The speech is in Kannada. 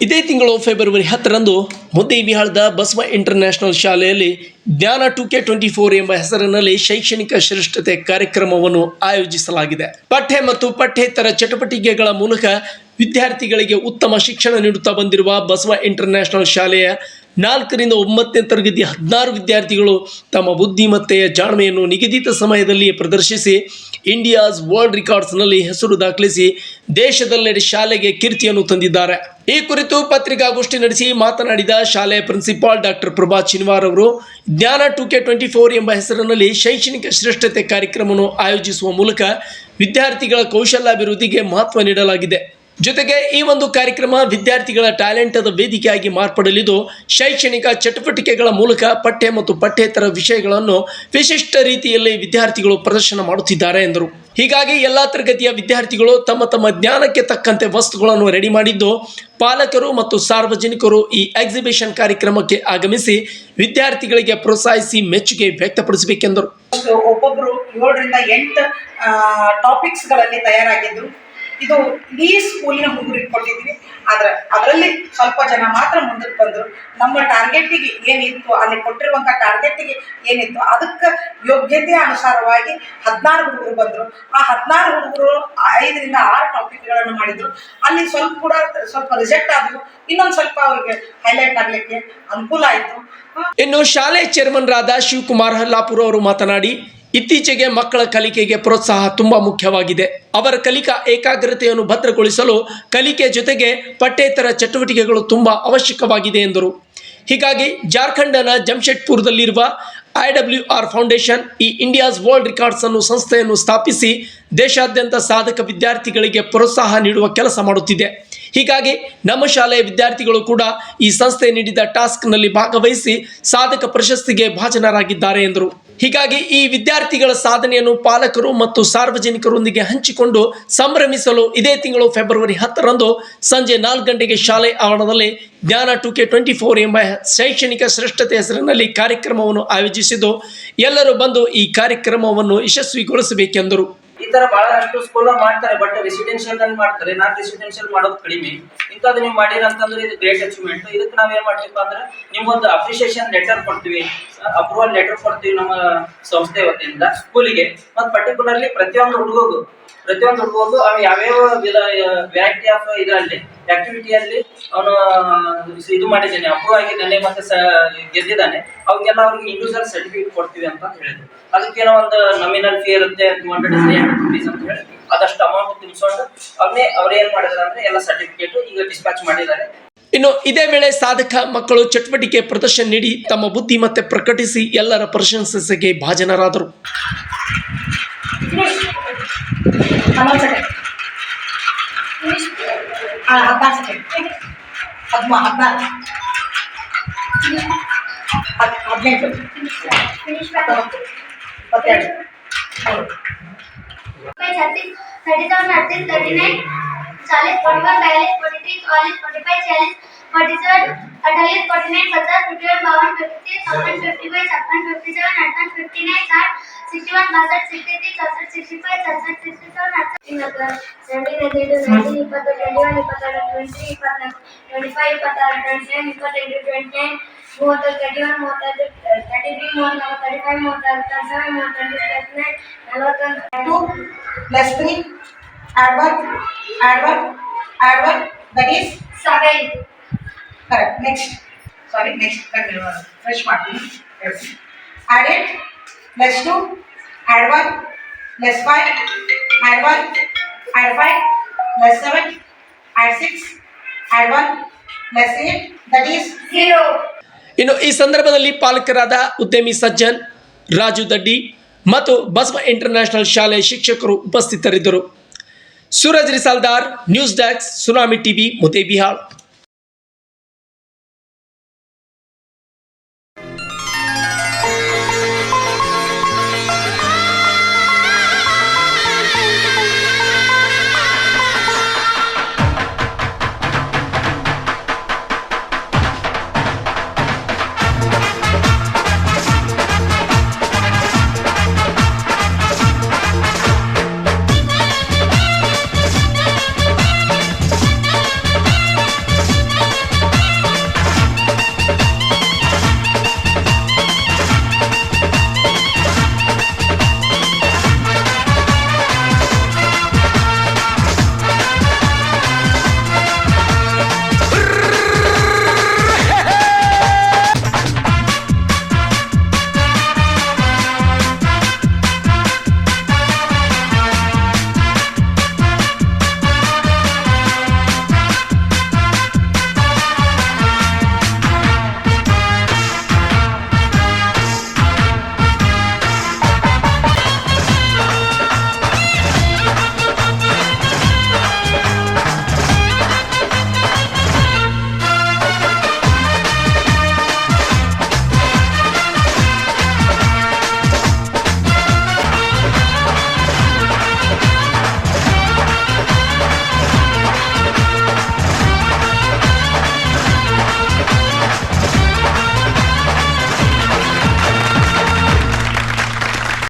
ಇದೇ ತಿಂಗಳು ಫೆಬ್ರವರಿ ಹತ್ತರಂದು ಮುದ್ದೇಬಿಹಾಳದ ಬಸವ ಇಂಟರ್ನ್ಯಾಷನಲ್ ಶಾಲೆಯಲ್ಲಿ ಜ್ಞಾನ ಟು ಕೆ ಟ್ವೆಂಟಿ ಫೋರ್ ಎಂಬ ಹೆಸರಿನಲ್ಲಿ ಶೈಕ್ಷಣಿಕ ಶ್ರೇಷ್ಠತೆ ಕಾರ್ಯಕ್ರಮವನ್ನು ಆಯೋಜಿಸಲಾಗಿದೆ. ಪಠ್ಯ ಮತ್ತು ಪಠ್ಯೇತರ ಚಟುವಟಿಕೆಗಳ ಮೂಲಕ ವಿದ್ಯಾರ್ಥಿಗಳಿಗೆ ಉತ್ತಮ ಶಿಕ್ಷಣ ನೀಡುತ್ತಾ ಬಂದಿರುವ ಬಸವ ಇಂಟರ್ನ್ಯಾಷನಲ್ ಶಾಲೆಯ ನಾಲ್ಕರಿಂದ ಒಂಬತ್ತನೇ ತರಗತಿ ಹದಿನಾರು ವಿದ್ಯಾರ್ಥಿಗಳು ತಮ್ಮ ಬುದ್ಧಿಮತ್ತೆಯ ಜಾಣ್ಮೆಯನ್ನು ನಿಗದಿತ ಸಮಯದಲ್ಲಿ ಪ್ರದರ್ಶಿಸಿ, ಇಂಡಿಯಾಸ್ ವರ್ಲ್ಡ್ ರೆಕಾರ್ಡ್ಸ್ನಲ್ಲಿ ಹೆಸರು ದಾಖಲಿಸಿ, ದೇಶದಲ್ಲೆಡೆ ಶಾಲೆಗೆ ಕೀರ್ತಿಯನ್ನು ತಂದಿದ್ದಾರೆ. ಈ ಕುರಿತು ಪತ್ರಿಕಾಗೋಷ್ಠಿ ನಡೆಸಿ ಮಾತನಾಡಿದ ಶಾಲೆಯ ಪ್ರಿನ್ಸಿಪಾಲ್ ಡಾಕ್ಟರ್ ಪ್ರಭಾ ಚಿನ್ವಾರ್ ಅವರು, ಜ್ಞಾನ ಟು ಕೆ ಟ್ವೆಂಟಿ ಫೋರ್ ಎಂಬ ಹೆಸರಿನಲ್ಲಿ ಶೈಕ್ಷಣಿಕ ಶ್ರೇಷ್ಠತೆ ಕಾರ್ಯಕ್ರಮವನ್ನು ಆಯೋಜಿಸುವ ಮೂಲಕ ವಿದ್ಯಾರ್ಥಿಗಳ ಕೌಶಲ್ಯಾಭಿವೃದ್ಧಿಗೆ ಮಹತ್ವ ನೀಡಲಾಗಿದೆ. ಜೊತೆಗೆ ಈ ಒಂದು ಕಾರ್ಯಕ್ರಮ ವಿದ್ಯಾರ್ಥಿಗಳ ಟ್ಯಾಲೆಂಟದ ವೇದಿಕೆಯಾಗಿ ಮಾರ್ಪಡಲಿದ್ದು, ಶೈಕ್ಷಣಿಕ ಚಟುವಟಿಕೆಗಳ ಮೂಲಕ ಪಠ್ಯ ಮತ್ತು ಪಠ್ಯೇತರ ವಿಷಯಗಳನ್ನು ವಿಶಿಷ್ಟ ರೀತಿಯಲ್ಲಿ ವಿದ್ಯಾರ್ಥಿಗಳು ಪ್ರದರ್ಶನ ಮಾಡುತ್ತಿದ್ದಾರೆ ಎಂದರು. ಹೀಗಾಗಿ ಎಲ್ಲ ತರಗತಿಯ ವಿದ್ಯಾರ್ಥಿಗಳು ತಮ್ಮ ತಮ್ಮ ಜ್ಞಾನಕ್ಕೆ ತಕ್ಕಂತೆ ವಸ್ತುಗಳನ್ನು ರೆಡಿ ಮಾಡಿದ್ದು, ಪಾಲಕರು ಮತ್ತು ಸಾರ್ವಜನಿಕರು ಈ ಎಕ್ಸಿಬಿಷನ್ ಕಾರ್ಯಕ್ರಮಕ್ಕೆ ಆಗಮಿಸಿ ವಿದ್ಯಾರ್ಥಿಗಳಿಗೆ ಪ್ರೋತ್ಸಾಹಿಸಿ ಮೆಚ್ಚುಗೆ ವ್ಯಕ್ತಪಡಿಸಬೇಕೆಂದರು. ಒಬ್ಬೊಬ್ಬರು ಏಳರಿಂದ ಎಂಟು ಟಾಪಿಕ್ಸ್ಗಳಲ್ಲಿ ತಯಾರಾಗಿದ್ರು. ಇದು ಇಡೀ ಸ್ಕೂಲಿನ ಹುಡುಗರು ಇಟ್ಕೊಂಡಿದ್ವಿ ಆದ್ರೆ ಅದರಲ್ಲಿ ಸ್ವಲ್ಪ ಜನ ಮಾತ್ರ ಮುಂದಕ್ಕೆ ಬಂದರು. ನಮ್ಮ ಟಾರ್ಗೆಟಿಗೆ ಏನಿತ್ತು, ಅಲ್ಲಿ ಕೊಟ್ಟಿರುವಂಥ ಟಾರ್ಗೆಟಿಗೆ ಏನಿತ್ತು, ಅದಕ್ಕೆ ಯೋಗ್ಯತೆ ಅನುಸಾರವಾಗಿ ಹದಿನಾರು ಹುಡುಗರು ಬಂದರು. ಆ ಹದಿನಾರು ಹುಡುಗರು ಐದರಿಂದ ಆರು ಟಾಪಿಕ್ಗಳನ್ನು ಮಾಡಿದರು. ಅಲ್ಲಿ ಸ್ವಲ್ಪ ಕೂಡ ಸ್ವಲ್ಪ ರಿಜೆಕ್ಟ್ ಆದ್ರು ಇನ್ನೊಂದು ಸ್ವಲ್ಪ ಅವ್ರಿಗೆ ಹೈಲೈಟ್ ಆಗಲಿಕ್ಕೆ ಅನುಕೂಲ ಆಯಿತು. ಇನ್ನು ಶಾಲೆ ಚೇರ್ಮನ್ರಾದ ಶಿವಕುಮಾರ್ ಹಲ್ಲಾಪುರ ಅವರು ಮಾತನಾಡಿ ಇತ್ತೀಚೆಗೆ ಮಕ್ಕಳ ಕಲಿಕೆಗೆ ಪ್ರೋತ್ಸಾಹ ತುಂಬ ಮುಖ್ಯವಾಗಿದೆ. ಅವರ ಕಲಿಕಾ ಏಕಾಗ್ರತೆಯನ್ನು ಭದ್ರಗೊಳಿಸಲು ಕಲಿಕೆ ಜೊತೆಗೆ ಪಠ್ಯೇತರ ಚಟುವಟಿಕೆಗಳು ತುಂಬ ಅವಶ್ಯಕವಾಗಿದೆ ಎಂದರು. ಹೀಗಾಗಿ ಜಾರ್ಖಂಡನ ಜಮ್ಶೆಡ್ಪುರದಲ್ಲಿರುವ ಐ ಡಬ್ಲ್ಯೂ ಆರ್ ಫೌಂಡೇಶನ್ ಈ ಇಂಡಿಯಾಸ್ ವರ್ಲ್ಡ್ ರೆಕಾರ್ಡ್ಸ್ ಅನ್ನು ಸಂಸ್ಥೆಯನ್ನು ಸ್ಥಾಪಿಸಿ ದೇಶಾದ್ಯಂತ ಸಾಧಕ ವಿದ್ಯಾರ್ಥಿಗಳಿಗೆ ಪ್ರೋತ್ಸಾಹ ನೀಡುವ ಕೆಲಸ ಮಾಡುತ್ತಿದೆ. ಹೀಗಾಗಿ ನಮ್ಮ ಶಾಲೆಯ ವಿದ್ಯಾರ್ಥಿಗಳು ಕೂಡ ಈ ಸಂಸ್ಥೆ ನೀಡಿದ ಟಾಸ್ಕ್ನಲ್ಲಿ ಭಾಗವಹಿಸಿ ಸಾಧಕ ಪ್ರಶಸ್ತಿಗೆ ಭಾಜನರಾಗಿದ್ದಾರೆ ಎಂದರು. ಹೀಗಾಗಿ ಈ ವಿದ್ಯಾರ್ಥಿಗಳ ಸಾಧನೆಯನ್ನು ಪಾಲಕರು ಮತ್ತು ಸಾರ್ವಜನಿಕರೊಂದಿಗೆ ಹಂಚಿಕೊಂಡು ಸಂಭ್ರಮಿಸಲು ಇದೇ ತಿಂಗಳು ಫೆಬ್ರವರಿ ಹತ್ತರಂದು ಸಂಜೆ ನಾಲ್ಕು ಗಂಟೆಗೆ ಶಾಲೆ ಆವರಣದಲ್ಲಿ ಜ್ಞಾನ ಟು ಕೆ ಟ್ವೆಂಟಿ ಫೋರ್ ಎಂಬ ಶೈಕ್ಷಣಿಕ ಶ್ರೇಷ್ಠತೆ ಹೆಸರಿನಲ್ಲಿ ಕಾರ್ಯಕ್ರಮವನ್ನು ಆಯೋಜಿಸಿದ್ದು, ಎಲ್ಲರೂ ಬಂದು ಈ ಕಾರ್ಯಕ್ರಮವನ್ನು ಯಶಸ್ವಿಗೊಳಿಸಬೇಕೆಂದರು. ಈ ತರ ಬಹಳಷ್ಟು ಸ್ಕೂಲ್ ಮಾಡ್ತಾರೆ ಬಟ್ ರೆಸಿಡೆನ್ಶಿಯಲ್ ಅಲ್ಲಿ ಮಾಡ್ತಾರೆ. ನಾನ್ ರೆಸಿಡೆನ್ಶಿಯಲ್ ಮಾಡೋದು ಕಡಿಮೆ. ಇಂಥದ್ದು ನೀವು ಮಾಡಿರ ಅಂತಂದ್ರೆ ಇದು ಗ್ರೇಟ್ ಅಚೀವ್ಮೆಂಟ್ ಇದಕ್ಕೆ ನಾವ್ ಏನ್ ಮಾಡ್ತೀವಿ ಅಂದ್ರೆ ನಿಮ್ಗೊಂದು ಅಪ್ರಿಸಿಯೇಷನ್ ಲೆಟರ್ ಕೊಡ್ತೀವಿ. ಅಪ್ರೂವಲ್ ಲೆಟರ್ ಕೊಡ್ತೀವಿ ನಮ್ಮ ಸಂಸ್ಥೆ ವತಿಯಿಂದ ಸ್ಕೂಲಿಗೆ ಮತ್ತೆ ಪರ್ಟಿಕ್ಯುಲರ್ಲಿ ಪ್ರತಿಯೊಂದು ಹುಡುಗಗೂ ಪ್ರತಿಯೊಂದು ಹುಡುಗೂ ಅವ್ನು ಯಾವ್ಯಾವ ವ್ಯಾಕ್ಟಿ ಆಫ್ ಇದರಲ್ಲಿ ಆಕ್ಟಿವಿಟಿಯಲ್ಲಿ ಅವನು ಇದು ಮಾಡಿದ್ದಾನೆ ಅಪ್ರೂವ್ ಆಗಿದ್ದಾನೆ ಮತ್ತೆ ಗೆದ್ದಿದ್ದಾನೆ. ಅವಾಗೆಲ್ಲ ಅವ್ರಿಗೆ ಇಂಡಿವಿಜುವಲ್ ಸರ್ಟಿಫಿಕೇಟ್ ಕೊಡ್ತೀವಿ ಅಂತ ಹೇಳಿದ್ರು. ಅದಕ್ಕೇನೋ ಒಂದು ನಮಿನಲ್ ಫೀ ಇರುತ್ತೆ ಟೂ ಹಂಡ್ರೆಡ್ ರುಪೀಸ್ ಅಂತ ಹೇಳಿ ಅದಷ್ಟು ಅಮೌಂಟ್ ತುಂಬಿಸ್ಕೊಂಡು ಅವ್ರನ್ನೇ ಅವ್ರು ಏನ್ ಮಾಡಿದಾರೆ ಅಂದ್ರೆ ಎಲ್ಲ ಸರ್ಟಿಫಿಕೇಟ್ ಈಗ ಡಿಸ್ಪ್ಯಾಚ್ ಮಾಡಿದ್ದಾರೆ. ಇನ್ನು ಇದೇ ವೇಳೆ ಸಾಧಕ ಮಕ್ಕಳು ಚಟುವಟಿಕೆ ಪ್ರದರ್ಶನ ನೀಡಿ ತಮ್ಮ ಬುದ್ಧಿ ಮತ್ತೆ ಪ್ರಕಟಿಸಿ ಎಲ್ಲರ ಪ್ರಶಂಸೆಗೆ ಭಾಜನರಾದರು. ಹನ್ನೊಂದು ಸೆಕೆಂಡ್ ಹದಿನಾರು ಸೆಕೆಂಡ್ ಹದಿಮ ಹದಿನಾರು ಹದ್ ಹದಿನೆಂಟು ಹತ್ತೊಂಬತ್ತು ಇಪ್ಪತ್ತೆರಡು ಮೂರು छत्तीस थर्टी सेवन अड़तीस थर्टी नाइन चालीस फोर्टी वन बयालीस फोर्टी थ्री चौवालीस फोर्टी फाइव छियालीस फोर्टी सेवन अड़तालीस फोर्टी नाइन पचास फिफ्टी वन बावन फिफ्टी छप्पन फिफ्टी फाइव छप्पन फिफ्टी सेवन अड़सठ फिफ्टी नाइन साठ sixty one thousand sixty three thousand sixty five thousand sixty seven nineteen ninety two nineteen ఇప్పటి ట్వంటీ వన్ ఇప్పటి ట్వంటీ ఇప్పటి ట్వంటీ ఫైవ్ ఇప్పటి ట్వంటీ నైన్ ఇప్పటి ట్వంటీ నైన్ ಮೂವತ್ತು ತರ್ಟಿ ಒನ್ ಮೂವತ್ತೈದು ತರ್ಟಿ ತ್ರೀ ಮೂವತ್ತು ನಾಲ್ಕು ತರ್ಟಿ ಫೈವ್ ಮೂವತ್ತಾರು ತರ್ಟಿ ಸೆವೆನ್ ಮೂವತ್ತೆಂಟು ತರ್ಟಿ ನೈನ್ ನಲವತ್ತೊಂದು two plus three add one add one add one that is seven correct next sorry next continue fresh ಮಾಡ್ತೀನಿ add it plus 2, add 1, plus 5, add 1, add 5, plus 7, add 6, add 1, plus 8, that is 0. ಇನ್ನು ಈ ಸಂದರ್ಭದಲ್ಲಿ ಪಾಲಕರಾದ ಉದ್ಯಮಿ ಸಜ್ಜನ್ ರಾಜು ದಡ್ಡಿ ಮತ್ತು ಬಸ್ಮ ಇಂಟರ್ನ್ಯಾಷನಲ್ ಶಾಲೆ ಶಿಕ್ಷಕರು ಉಪಸ್ಥಿತರಿದ್ದರು Suraj Risaldar news desk tsunami TV Muddebihal